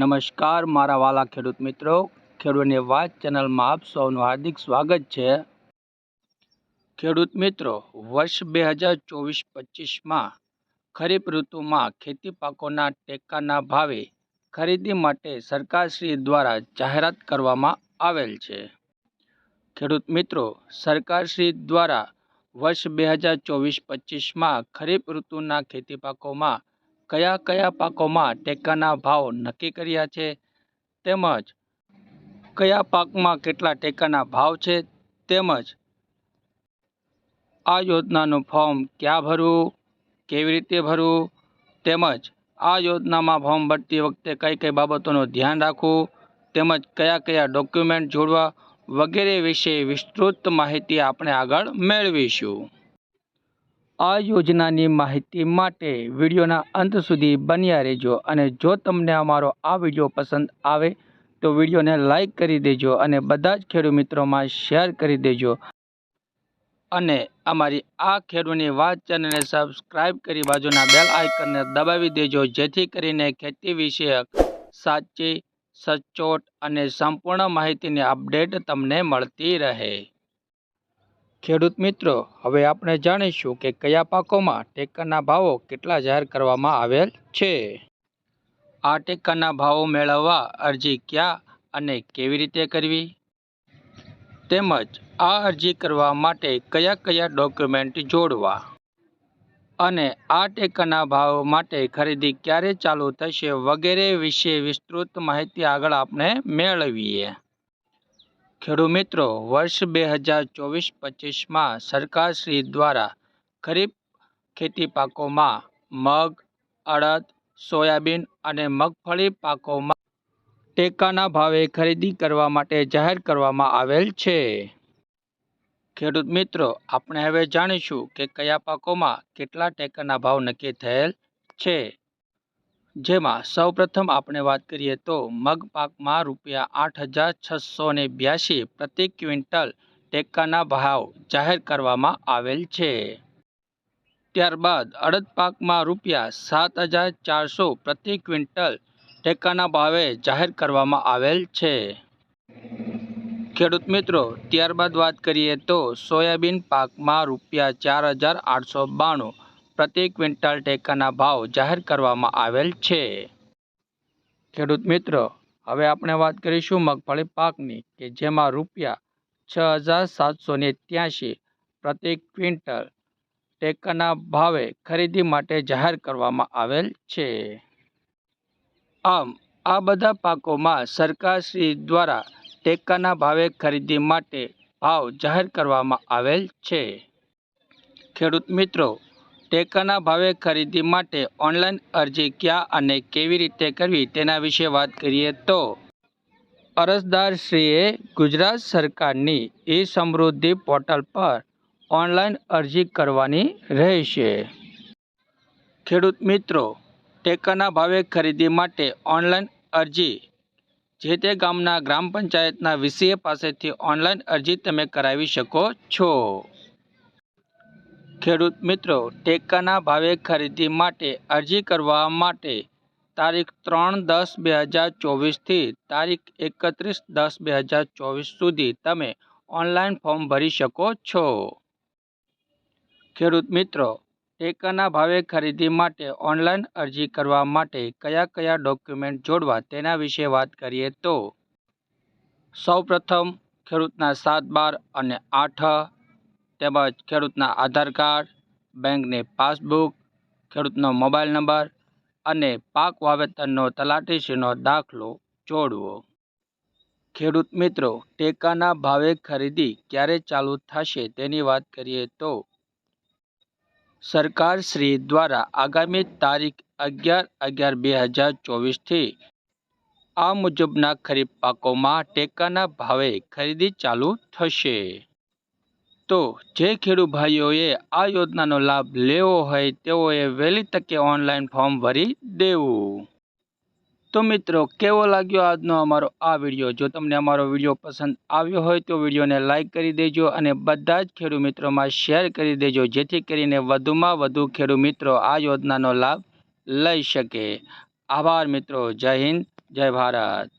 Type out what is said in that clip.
નમસ્કાર, મારા વાલા ખેડૂત મિત્રો. ખેડૂતની વાત ચેનલમાં આપ સૌનું હાર્દિક સ્વાગત છે. ખેડૂત મિત્રો, વર્ષ બે હજાર ચોવીસ પચીસમાં ખરીફ ઋતુમાં ખેતી પાકોના ટેકાના ભાવે ખરીદી માટે સરકારશ્રી દ્વારા જાહેરાત કરવામાં આવેલ છે. ખેડૂત મિત્રો, સરકારશ્રી દ્વારા વર્ષ બે હજાર ચોવીસ પચીસમાં ખરીફ ઋતુના ખેતી પાકોમાં કયા કયા પાકોમાં ટેકાના ભાવ નક્કી કર્યા છે? તેમજ કયા પાકમાં કેટલા ટેકાના ભાવ છે? તેમજ આ યોજનાનું ફોર્મ ક્યાં ભરવું? કેવી રીતે ભરવું? તેમજ આ યોજનામાં ફોર્મ ભરતી વખતે કઈ કઈ બાબતોનું ધ્યાન રાખવું? તેમજ કયા કયા ડોક્યુમેન્ટ જોડવા વગેરે વિશે વિસ્તૃત માહિતી આપણે આગળ મેળવીશું. આ યોજનાની માહિતી માટે વિડીયોના અંત સુધી બન્યા રહેજો અને જો તમને અમારો આ વીડિયો પસંદ આવે તો વિડીયોને લાઈક કરી દેજો અને બધા જ ખેડૂત મિત્રોમાં શેર કરી દેજો. અને અમારી આ ખેડૂતની વાત ચેનલને સબસ્ક્રાઇબ કરી બાજુના બેલ આઇકનને દબાવી દેજો, જેથી કરીને ખેતી વિષયક સાચી, સચોટ અને સંપૂર્ણ માહિતીની અપડેટ તમને મળતી રહે. ખેડૂત મિત્રો, હવે આપણે જાણીશું કે કયા પાકોમાં ટેકાના ભાવો કેટલા જાહેર કરવામાં આવેલ છે. આ ટેકાના ભાવો મેળવવા અરજી ક્યાં અને કેવી રીતે કરવી? તેમજ આ અરજી કરવા માટે કયા કયા ડોક્યુમેન્ટ જોડવા? અને આ ટેકાના ભાવ માટે ખરીદી ક્યારે ચાલુ થશે વગેરે વિશે વિસ્તૃત માહિતી આગળ આપણે મેળવીએ. ખેડૂત મિત્રો, વર્ષ બે હજાર ચોવીસ પચીસમાં સરકારશ્રી દ્વારા ખરીફ ખેતી પાકોમાં મગ, અડદ, સોયાબીન અને મગફળી પાકોમાં ટેકાના ભાવે ખરીદી કરવા માટે જાહેર કરવામાં આવેલ છે. ખેડૂત મિત્રો, આપણે હવે જાણીશું કે કયા પાકોમાં કેટલા ટેકાના ભાવ નક્કી થયેલ છે. જેમાં સૌપ્રથમ આપણે વાત કરીએ તો મગ પાકમાં રૂપિયા આઠ હજાર છસો ને બ્યાસી પ્રતિ ક્વિન્ટલ ટેકાના ભાવ જાહેર કરવામાં આવેલ છે. ત્યારબાદ અડદ પાકમાં રૂપિયા સાત હજાર ચારસો પ્રતિ ક્વિન્ટલ ટેકાના ભાવે જાહેર કરવામાં આવેલ છે. ખેડૂત મિત્રો, ત્યારબાદ વાત કરીએ તો સોયાબીન પાકમાં રૂપિયા ચાર હજાર આઠસો બાણું પ્રતિ ક્વિન્ટલ ટેકાના ભાવ જાહેર કરવામાં આવેલ છે. ખેડૂત મિત્રો, હવે આપણે વાત કરીશું મગફળી પાકની કે જેમાં રૂપિયા છ હજાર સાતસો ને ત્યાંશી પ્રતિ ક્વિન્ટલ ટેકાના ભાવે ખરીદી માટે જાહેર કરવામાં આવેલ છે. આમ, આ બધા પાકોમાં સરકારશ્રી દ્વારા ટેકાના ભાવે ખરીદી માટે ભાવ જાહેર કરવામાં આવેલ છે. ખેડૂત મિત્રો ટેકાના ભાવે ખરીદી માટે ઓનલાઈન અરજી ક્યાં અને કેવી રીતે કરવી તેના વિશે વાત કરીએ તો અરજદારશ્રીએ ગુજરાત સરકારની ઈ સમૃદ્ધિ પોર્ટલ પર ઓનલાઈન અરજી કરવાની રહેશે. ખેડૂત મિત્રો, ટેકાના ભાવે ખરીદી માટે ઓનલાઈન અરજી. જે તે ગામના ગ્રામ પંચાયતના વીસીએ પાસેથી ઓનલાઈન અરજી તમે કરાવી શકો છો. ખેડૂત મિત્રો, ટેકાના ભાવે ખરીદી માટે અરજી કરવા માટે તારીખ ત્રણ દસ બે હજાર ચોવીસથી તારીખ એકત્રીસ દસ બે હજાર ચોવીસ સુધી તમે ઓનલાઈન ફોર્મ ભરી શકો છો. ખેડૂત મિત્રો, ટેકાના ભાવે ખરીદી માટે ઓનલાઈન અરજી કરવા માટે કયા કયા ડોક્યુમેન્ટ જોડવા તેના વિશે વાત કરીએ તો, સૌપ્રથમ ખેડૂતના સાત બાર અને આઠ તેમજ ખેડૂતના આધાર કાર્ડ, બેંકની પાસબુક, ખેડૂતનો મોબાઈલ નંબર અને પાક વાવેતરનો તલાટીશ્રીનો દાખલો જોડવો. ખેડૂત મિત્રો, ટેકાના ભાવે ખરીદી ક્યારે ચાલુ થશે તેની વાત કરીએ તો સરકારશ્રી દ્વારા આગામી તારીખ અગિયાર અગિયાર બે હજાર ચોવીસથી આ મુજબના ખરીફ પાકોમાં ટેકાના ભાવે ખરીદી ચાલુ થશે. તો જે ખેડૂત ભાઈઓએ આ યોજનાનો લાભ લેવો હોય તેઓએ વહેલી તકે ઓનલાઈન ફોર્મ ભરી દેવું. તો મિત્રો, કેવો લાગ્યો આજનો અમારો આ વીડિયો? જો તમને અમારો વીડિયો પસંદ આવ્યો હોય તો વિડીયોને લાઇક કરી દેજો અને બધા જ ખેડૂત મિત્રોમાં શેર કરી દેજો, જેથી કરીને વધુમાં વધુ ખેડૂત મિત્રો આ યોજનાનો લાભ લઈ શકે. આભાર મિત્રો, જય હિન્દ, જય ભારત.